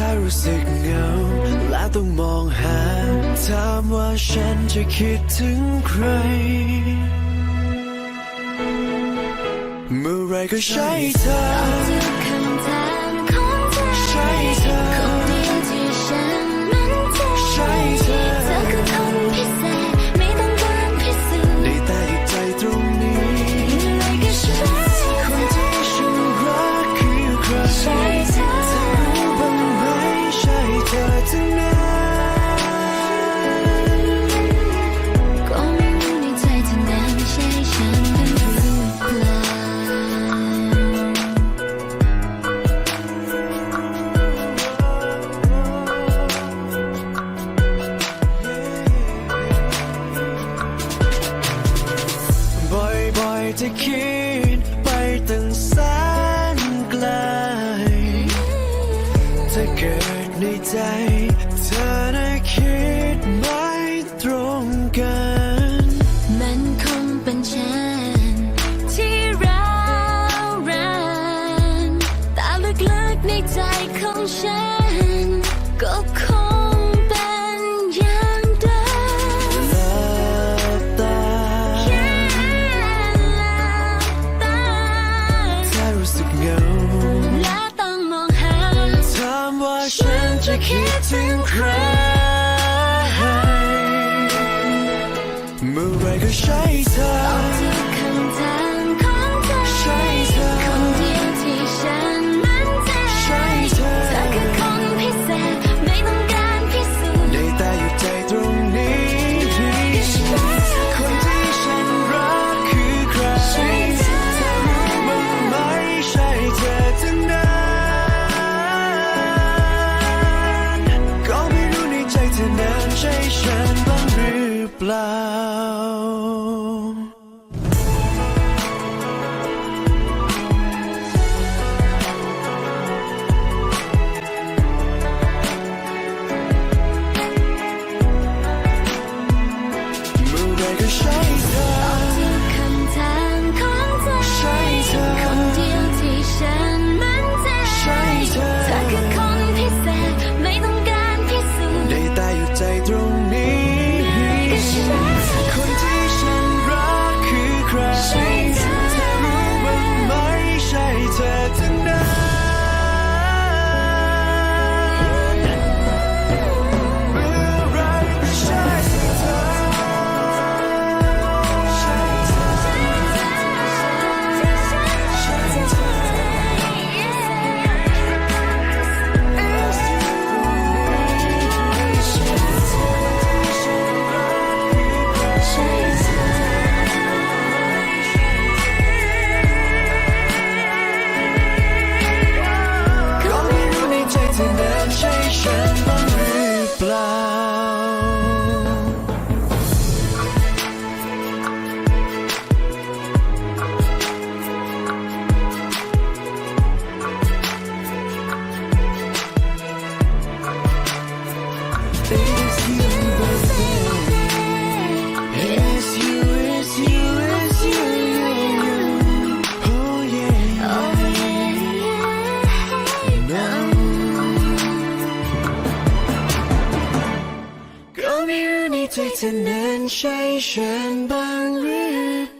ถ้ารู้สึกเหงาและต้องมองหา ถามว่าฉันจะคิดถึงใคร เมื่อไรก็ใช่เธอ ใจเธอนั้นใช่ฉันบางหรือ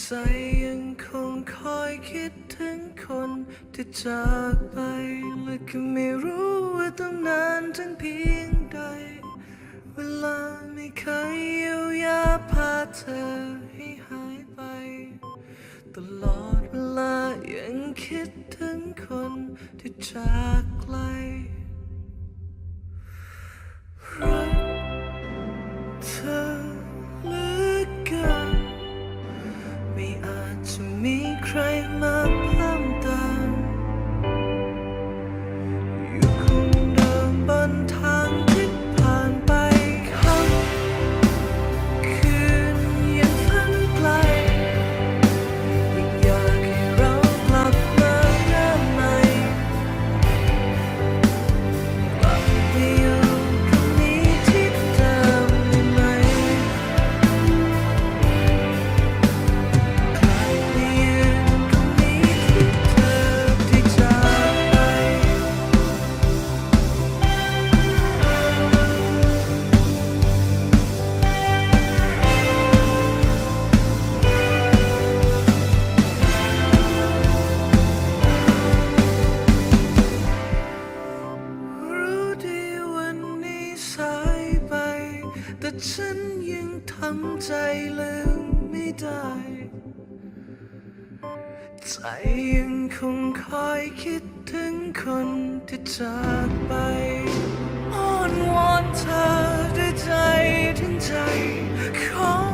ใจยังคงคอยคิดถึงคนที่จากไป และก็ไม่รู้ว่าต้องนานถึงเพียงใด เวลาไม่เคยเยียวยาพาเธอให้หายไป ตลอดเวลายังคิดถึงคนที่จาก ใจยังคงคอยคิดถึงคนที่จากไปอ้อนวอนเธอด้วยใจถึงใจขอ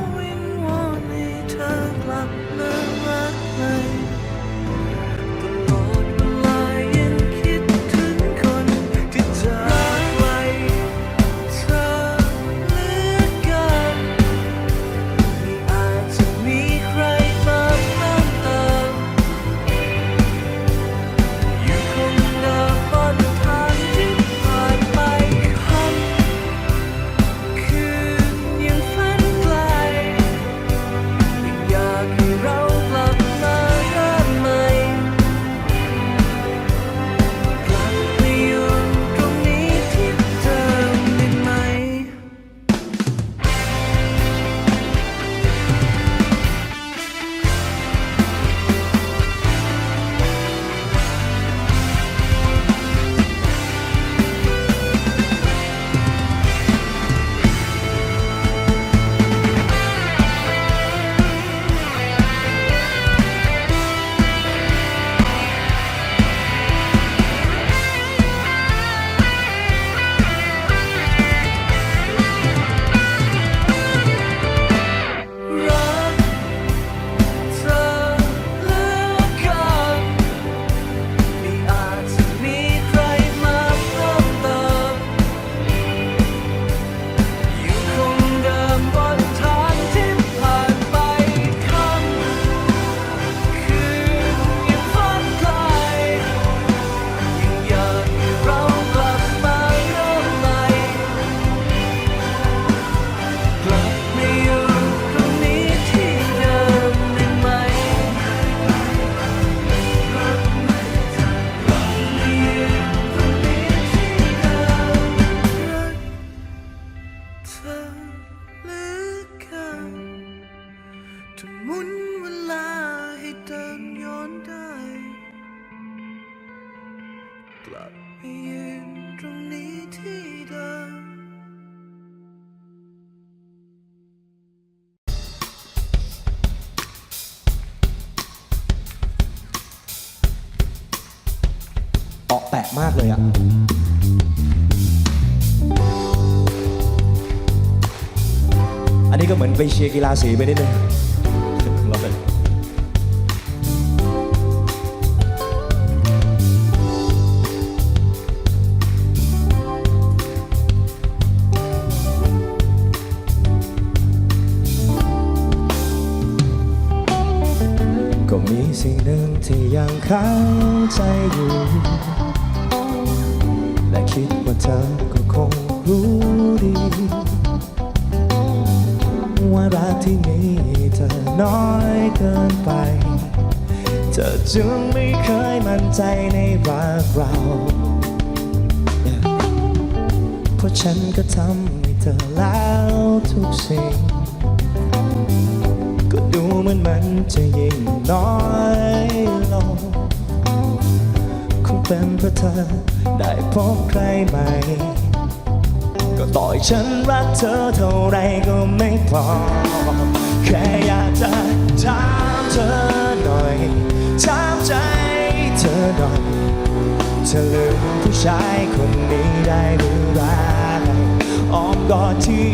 มากเลยอะอันนี้ก็เหมือนไปเชียร์กีฬาสีไปนิดนึงเราเป็นก็มีสิ่งหนึ่งที่ยังค้างใจอยู่และคิดว่า เธอก็คงรู้ดี ว่ารักที่มีเธอน้อยเกินไป เธอจึงไม่เคยมั่นใจในรักเรา เพราะฉันก็ทำให้เธอแล้วทุกสิ่ง ก็ดูเหมือนมันจะยิ่งน้อยลงคงเป็นเพราะเธอ ได้พบใครใหม่ก็ต่อยฉันรักเธอเท่าไรก็ไม่พอ แค่อยากจะถามเธอหน่อยถามใจเธอหน่อยเธอลืมผู้ชายคนนี้ได้หรือไรอ้อมกอดที่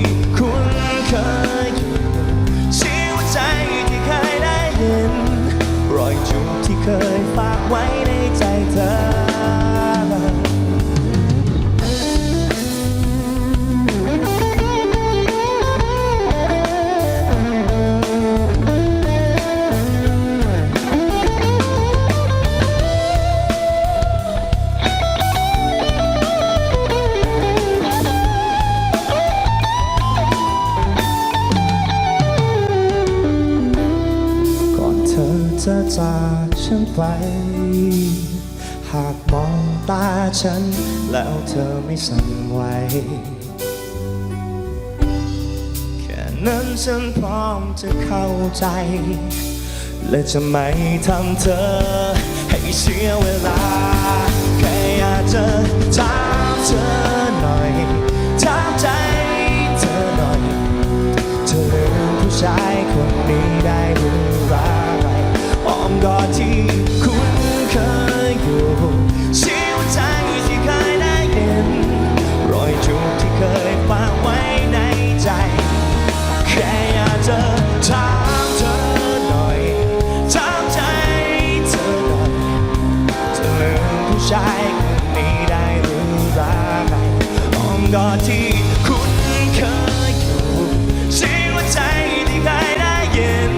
หากมองตาฉัน แล้วเธอไม่สั่นไหวแค่นั้นฉันพร้อมจะเข้าใจ และจะไม่ทำเธอ ให้เสียเวลา แค่อยากจะถามเธอหน่อยถามใจเธอหน่อย เธอลืมผู้ชายคนนี้ได้หรือไรอ้อ อยากจะถามเธอหน่อยถามใจเธอหน่อยเธอลืมผู้ชายคนนี้ได้หรือไรอ้อมกอดที่คุ้นเคยอยู่ชีวิตใจที่เคยได้ยิน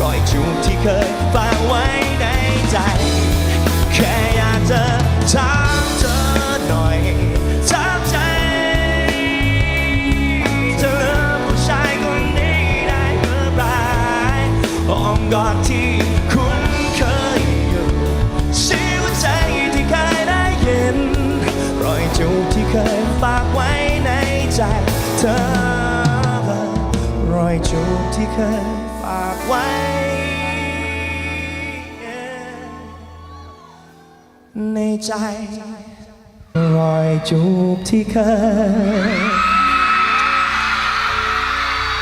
รอยจูบที่เคยฝากไว้ในใจ แค่อยากจะถาม จูบที่เคยฝากไว้ในใจเธอ รอยจูบที่เคยฝากไว้ ในใจ รอยจูบที่เคย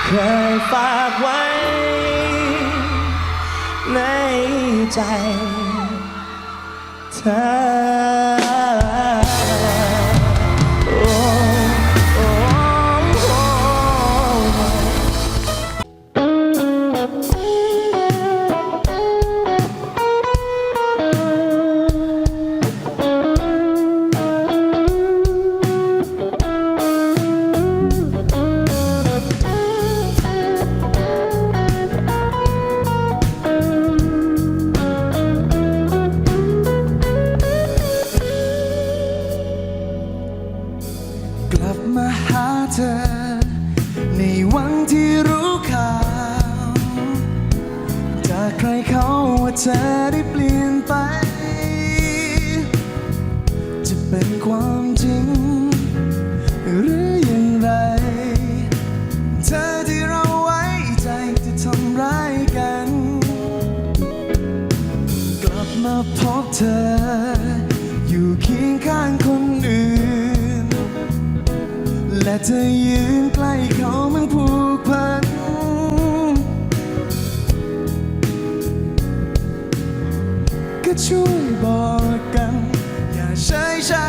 เคยฝากไว้ ในใจ เธอ เธอ อยู่เคียงข้างคนอื่น และเธอยืนใกล้เขาเมือนผูกพัน ก็ช่วยบอกกัน อย่าใช้ชา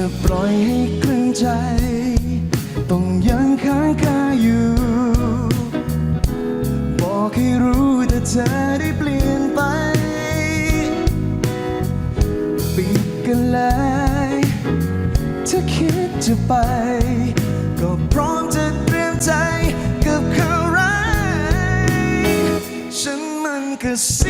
อย่าปล่อยให้กลืนใจ ต้องยังค้างคาอยู่ บอกให้รู้แต่เธอได้เปลี่ยนไป ปิดกันเลยถ้าคิดจะไป ก็พร้อมจะเตรียมใจกับเขาร้ายฉันมันก็สี